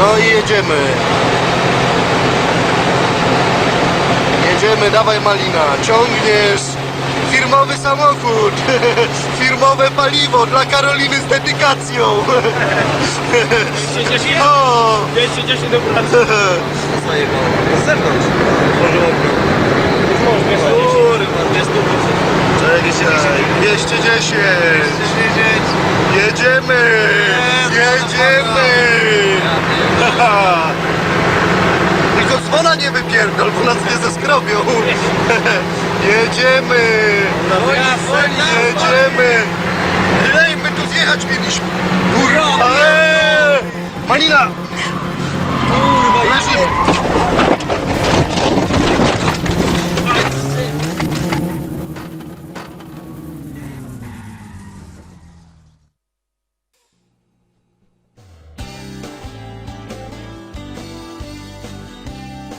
No i jedziemy. Jedziemy, dawaj Malina, ciągniesz firmowy samochód, firmowe paliwo dla Karoliny z dedykacją. 210, O! 210 do pracy. Z zewnątrz. Kurwa, 200%. Czekaj, 210. Jedziemy! Jedziemy! Tylko dzwona nie wypierdol, bo nas nie zeskrobią. Jedziemy! Jedziemy! Ej, my tu zjechać mieliśmy! Kurwa! Malina! Kurwa!